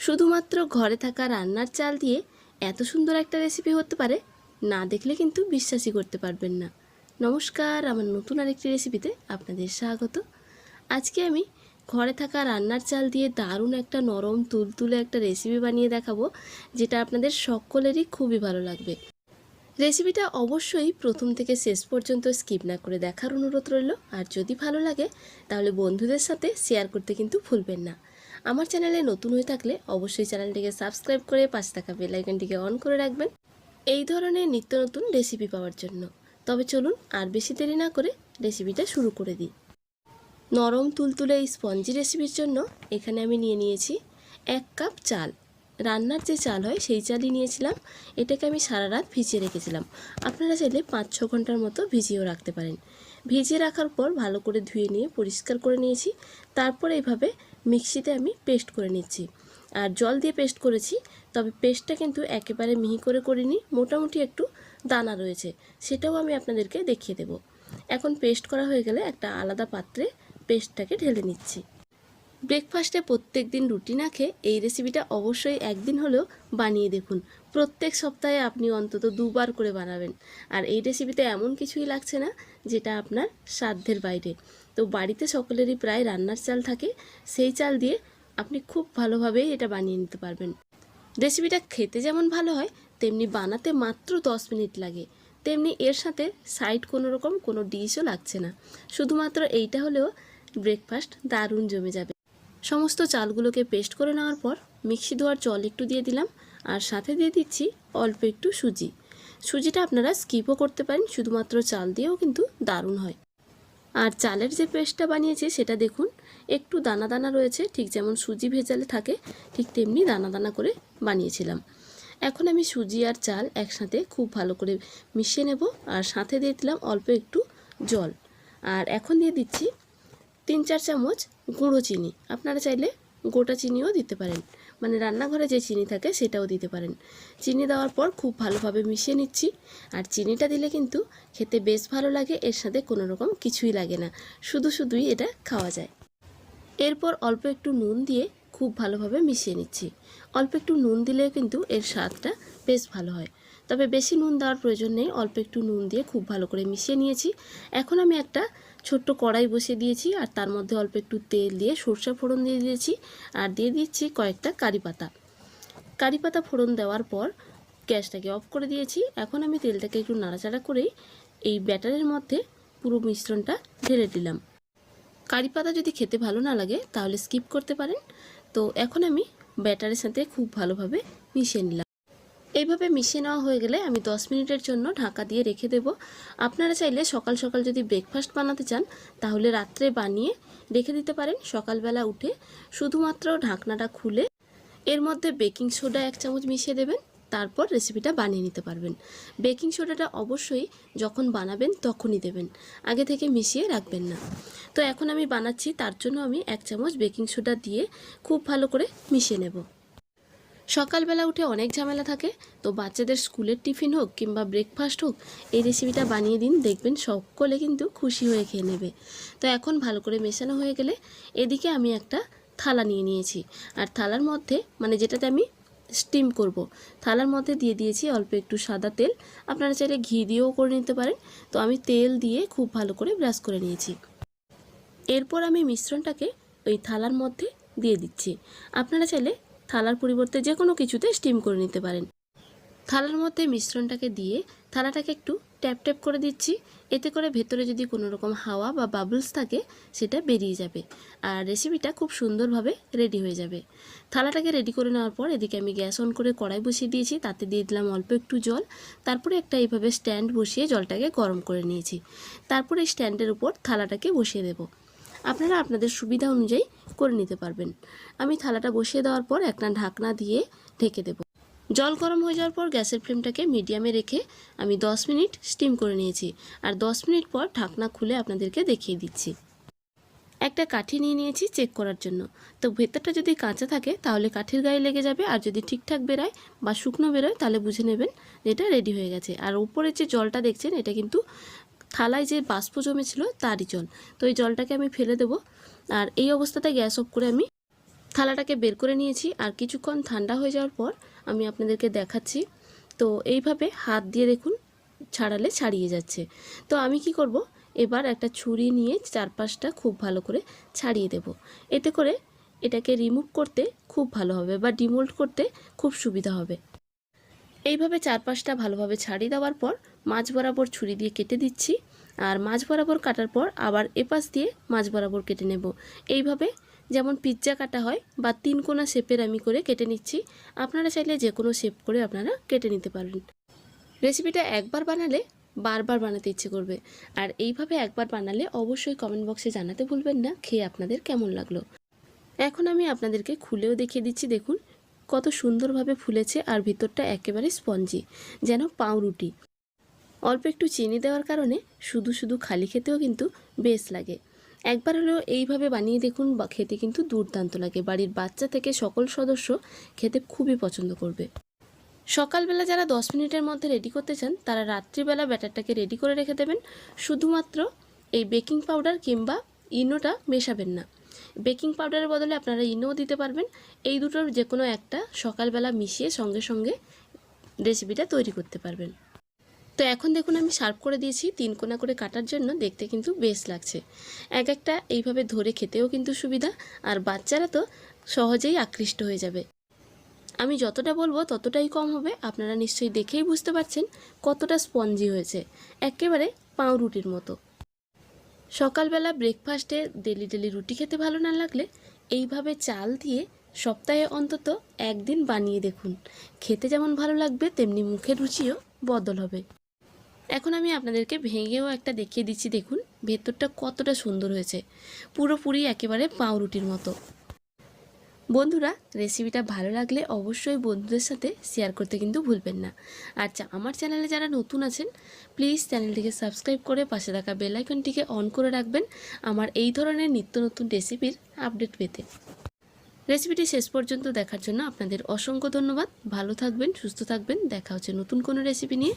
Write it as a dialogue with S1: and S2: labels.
S1: শুধুমাত্র ঘরে থাকা রান্নার চাল দিয়ে এত সুন্দর একটা রেসিপি হতে পারে, না দেখলে কিন্তু বিশ্বাসই করতে পারবেন না। নমস্কার, আমার নতুন আরেকটি রেসিপিতে আপনাদের স্বাগত। আজকে আমি ঘরে থাকা রান্নার চাল দিয়ে দারুণ একটা নরম, তুলতুলে একটা রেসিপি বানিয়ে দেখাবো, যেটা আপনাদের সকলেরই খুবই ভালো লাগবে। রেসিপিটা অবশ্যই প্রথম থেকে শেষ পর্যন্ত স্কিপ না করে দেখার অনুরোধ রইল। আর যদি ভালো লাগে, তাহলে বন্ধুদের সাথে শেয়ার করতে কিন্তু ভুলবেন না। আমার চ্যানেলে নতুন হয়ে থাকলে অবশ্যই চ্যানেলটিকে সাবস্ক্রাইব করে পাশে থাকা বেল আইকনটিকে অন করে রাখবেন। এই ধরনের নিত্য নতুন রেসিপি পাওয়ার জন্য। তবে চলুন আর বেশি দেরি না করে রেসিপিটা শুরু করে দিই। নরম তুলতুলে এই স্পঞ্জি রেসিপির জন্য এখানে আমি নিয়ে নিয়েছি এক কাপ চাল। রান্নার যে চাল হয় সেই চালই নিয়েছিলাম। এটাকে আমি সারা রাত ভিজিয়ে রেখেছিলাম। আপনারা চাইলে পাঁচ ছ ঘণ্টার মতো ভিজিয়েও রাখতে পারেন। ভিজিয়ে রাখার পর ভালো করে ধুয়ে নিয়ে পরিষ্কার করে নিয়েছি। তারপর এইভাবে মিক্সিতে আমি পেস্ট করে নিচ্ছি। আর জল দিয়ে পেস্ট করেছি, তবে পেস্টটা কিন্তু একেবারে মিহি করে করিনি, মোটামুটি একটু দানা রয়েছে, সেটাও আমি আপনাদেরকে দেখিয়ে দেব। এখন পেস্ট করা হয়ে গেলে একটা আলাদা পাত্রে পেস্টটাকে ঢেলে নিচ্ছি। ব্রেকফাস্টে প্রত্যেক দিন রুটি না খেয়ে এই রেসিপিটা অবশ্যই একদিন হলেও বানিয়ে দেখুন। প্রত্যেক সপ্তাহে আপনি অন্তত দুবার করে বানাবেন। আর এই রেসিপিতে এমন কিছুই লাগছে না, যেটা আপনার সাধ্যের বাইরে। তো বাড়িতে সকলেরই প্রায় রান্নার চাল থাকে, সেই চাল দিয়ে আপনি খুব ভালোভাবেই এটা বানিয়ে নিতে পারবেন। রেসিপিটা খেতে যেমন ভালো হয়, তেমনি বানাতে মাত্র দশ মিনিট লাগে। তেমনি এর সাথে সাইড কোনো রকম কোনো ডিশও লাগছে না। শুধুমাত্র এইটা হলেও ব্রেকফাস্ট দারুণ জমে যাবে। সমস্ত চালগুলোকে পেস্ট করে নেওয়ার পর মিক্সি ধোয়ার জল একটু দিয়ে দিলাম, আর সাথে দিয়ে দিচ্ছি অল্প একটু সুজি। সুজিটা আপনারা স্কিপও করতে পারেন, শুধুমাত্র চাল দিয়েও কিন্তু দারুণ হয়। আর চালের যে পেস্টটা বানিয়েছি সেটা দেখুন, একটু দানা দানা রয়েছে, ঠিক যেমন সুজি ভেজালে থাকে, ঠিক তেমনি দানা দানা করে বানিয়েছিলাম। এখন আমি সুজি আর চাল একসাথে খুব ভালো করে মিশিয়ে নেব, আর সাথে দিয়ে দিলাম অল্প একটু জল। আর এখন দিয়ে দিচ্ছি তিন চার চামচ গুঁড়ো চিনি। আপনারা চাইলে গোটা চিনিও দিতে পারেন। মানে রান্নাঘরে যে চিনি থাকে সেটাও দিতে পারেন। চিনি দেওয়ার পর খুব ভালোভাবে মিশিয়ে নিচ্ছি। আর চিনিটা দিলে কিন্তু খেতে বেশ ভালো লাগে, এর সাথে কোনো রকম কিছুই লাগে না। শুধু শুধুই এটা খাওয়া যায়। এরপর অল্প একটু নুন দিয়ে খুব ভালোভাবে মিশিয়ে নিচ্ছি। অল্প একটু নুন দিলেও কিন্তু এর স্বাদটা বেশ ভালো হয়। তবে বেশি নুন দেওয়ার প্রয়োজন নেই, অল্প একটু নুন দিয়ে খুব ভালো করে মিশিয়ে নিয়েছি। এখন আমি একটা ছোট্ট কড়াই বসিয়ে দিয়েছি আর তার মধ্যে অল্প একটু তেল দিয়ে সরষে ফোড়ন দিয়ে দিয়েছি আর দিয়ে দিচ্ছি কয়েকটা কারি পাতা। কারি পাতা ফোড়ন দেওয়ার পর গ্যাসটাকে অফ করে দিয়েছি। এখন আমি তেলটাকে একটু নাড়াচাড়া করেই এই ব্যাটারের মধ্যে পুরো মিশ্রণটা ঢেলে দিলাম। কারি পাতা যদি খেতে ভালো না লাগে তাহলে স্কিপ করতে পারেন। তো এখন আমি ব্যাটারের সাথে খুব ভালোভাবে মিশিয়ে নিলাম। এইভাবে মিশিয়ে নেওয়া হয়ে গেলে আমি 10 মিনিটের জন্য ঢাকা দিয়ে রেখে দেব। আপনারা চাইলে সকাল সকাল যদি ব্রেকফাস্ট বানাতে চান, তাহলে রাত্রে বানিয়ে রেখে দিতে পারেন। সকালবেলা উঠে শুধুমাত্র ঢাকনাটা খুলে এর মধ্যে বেকিং সোডা এক চামচ মিশিয়ে দেবেন, তারপর রেসিপিটা বানিয়ে নিতে পারবেন। বেকিং সোডাটা অবশ্যই যখন বানাবেন তখনই দেবেন, আগে থেকে মিশিয়ে রাখবেন না। তো এখন আমি বানাচ্ছি, তার জন্য আমি এক চামচ বেকিং সোডা দিয়ে খুব ভালো করে মিশিয়ে নেব। সকালবেলা উঠে অনেক ঝামেলা থাকে, তো বাচ্চাদের স্কুলের টিফিন হোক কিংবা ব্রেকফাস্ট হোক, এই রেসিপিটা বানিয়ে দিন, দেখবেন সকলে কিন্তু খুশি হয়ে খেয়ে নেবে। তো এখন ভালো করে মেশানো হয়ে গেলে এদিকে আমি একটা থালা নিয়ে নিয়েছি। আর থালার মধ্যে মানে যেটাতে আমি স্টিম করব। থালার মধ্যে দিয়ে দিয়েছি অল্প একটু সাদা তেল। আপনারা চাইলে ঘি দিয়েও করে নিতে পারেন। তো আমি তেল দিয়ে খুব ভালো করে ব্রাশ করে নিয়েছি। এরপর আমি মিশ্রণটাকে ওই থালার মধ্যে দিয়ে দিচ্ছি। আপনারা চাইলে থালার পরিবর্তে যে কোনো কিছুতে স্টিম করে নিতে পারেন। থালার মধ্যে মিশ্রণটাকে দিয়ে থালাটাকে একটু ট্যাপ ট্যাপ করে দিচ্ছি। এতে করে ভেতরে যদি কোনো রকম হাওয়া বা বাবলস থাকে, সেটা বেরিয়ে যাবে আর রেসিপিটা খুব সুন্দরভাবে রেডি হয়ে যাবে। থালাটাকে রেডি করে নেওয়ার পর এদিকে আমি গ্যাস অন করে কড়াই বসিয়ে দিয়েছি, তাতে দিয়ে দিলাম অল্প একটু জল। তারপরে একটা এইভাবে স্ট্যান্ড বসিয়ে জলটাকে গরম করে নিয়েছি। তারপরে স্ট্যান্ডের উপর থালাটাকে বসিয়ে দেবো। আপনারা আপনাদের সুবিধা অনুযায়ী করে নিতে পারবেন। আমি থালাটা বসিয়ে দেওয়ার পর একটা ঢাকনা দিয়ে ঢেকে দেব। জল গরম হয়ে যাওয়ার পর গ্যাসের ফ্লেমটাকে মিডিয়ামে রেখে আমি 10 মিনিট স্টিম করে নিয়েছি। আর 10 মিনিট পর ঢাকনা খুলে আপনাদেরকে দেখিয়ে দিচ্ছি। একটা কাঠি নিয়ে নিয়েছি চেক করার জন্য। তো ভেতরটা যদি কাঁচা থাকে তাহলে কাঠির গায়ে লেগে যাবে, আর যদি ঠিকঠাক বেরোয় বা শুকনো বেরোয় তাহলে বুঝে নেবেন যে এটা রেডি হয়ে গেছে। আর উপরে যে জলটা দেখছেন, এটা কিন্তু থালায় যে বাষ্প জমেছিল তারই জল। তো এই জলটাকে আমি ফেলে দেবো। আর এই অবস্থাতে গ্যাস অফ করে আমি থালাটাকে বের করে নিয়েছি। আর কিছুক্ষণ ঠান্ডা হয়ে যাওয়ার পর আমি আপনাদেরকে দেখাচ্ছি। তো এইভাবে হাত দিয়ে দেখুন, ছাড়ালে ছাড়িয়ে যাচ্ছে। তো আমি কি করব? এবার একটা ছুরি নিয়ে চারপাশটা খুব ভালো করে ছাড়িয়ে দেব। এতে করে এটাকে রিমুভ করতে খুব ভালো হবে বা ডিমোল্ড করতে খুব সুবিধা হবে। এইভাবে চারপাশটা ভালোভাবে ছাড়িয়ে দেওয়ার পর মাছ বরাবর ছুরি দিয়ে কেটে দিচ্ছি আর মাছ বরাবর কাটার পর আবার এপাশ দিয়ে মাছ বরাবর কেটে নেব। এইভাবে যেমন পিৎজা কাটা হয় বা তিন কোনা শেপের আমি করে কেটে নিচ্ছি, আপনারা চাইলে যে কোনো শেপ করে আপনারা কেটে নিতে পারেন। রেসিপিটা একবার বানালে বারবার বানাতে ইচ্ছে করবে। আর এইভাবে একবার বানালে অবশ্যই কমেন্ট বক্সে জানাতে ভুলবেন না, খেয়ে আপনাদের কেমন লাগল। এখন আমি আপনাদেরকে খুলেও দেখিয়ে দিচ্ছি, দেখুন কত সুন্দরভাবে ফুলেছে আর ভিতরটা একেবারে স্পঞ্জি, যেন পাউরুটি। অল্প একটু চিনি দেওয়ার কারণে শুধু শুধু খালি খেতেও কিন্তু বেশ লাগে। একবার হলেও এইভাবে বানিয়ে দেখুন, বা খেতে কিন্তু দুর্দান্ত লাগে। বাড়ির বাচ্চা থেকে সকল সদস্য খেতে খুবই পছন্দ করবে। সকালবেলা যারা দশ মিনিটের মধ্যে রেডি করতে চান, তারা রাত্রিবেলা ব্যাটারটাকে রেডি করে রেখে দেবেন। শুধুমাত্র এই বেকিং পাউডার কিংবা ইনোটা মেশাবেন না। বেকিং পাউডারের বদলে আপনারা ইনোও দিতে পারবেন। এই দুটোর যে কোনো একটা সকালবেলা মিশিয়ে সঙ্গে সঙ্গে রেসিপিটা তৈরি করতে পারবেন। তো এখন দেখুন, আমি সার্ভ করে দিয়েছি, তিন কোনা করে কাটার জন্য দেখতে কিন্তু বেশ লাগছে। এক একটা এইভাবে ধরে খেতেও কিন্তু সুবিধা, আর বাচ্চারা তো সহজেই আকৃষ্ট হয়ে যাবে। আমি যতটা বলব ততটাই কম হবে, আপনারা নিশ্চয়ই দেখেই বুঝতে পারছেন কতটা স্পঞ্জি হয়েছে। একেবারে পাউরুটির মতো। সকালবেলা ব্রেকফাস্টে ডেলি ডেলি রুটি খেতে ভালো না লাগলে এইভাবে চাল দিয়ে সপ্তাহে অন্তত একদিন বানিয়ে দেখুন। খেতে যেমন ভালো লাগবে, তেমনি মুখের রুচিও বদল হবে। এখন আমি আপনাদেরকে ভেঙেও একটা দেখিয়ে দিচ্ছি, দেখুন। ভেতরটা কতটা সুন্দর হয়েছে। পুরোপুরি একেবারে পাউরুটির মতো। বন্ধুরা, রেসিপিটা ভালো লাগলে অবশ্যই বন্ধুদের সাথে শেয়ার করতে কিন্তু ভুলবেন না। আচ্ছা আমার চ্যানেলে যারা নতুন আছেন, প্লিজ চ্যানেলটিকে সাবস্ক্রাইব করে পাশে থাকা বেল আইকনটিকে অন করে রাখবেন আমার এই ধরনের নিত্য নতুন রেসিপির আপডেট পেতে। রেসিপিটি শেষ পর্যন্ত দেখার জন্য আপনাদের অসংখ্য ধন্যবাদ। ভালো থাকবেন, সুস্থ থাকবেন। দেখা হচ্ছে নতুন কোনো রেসিপি নিয়ে।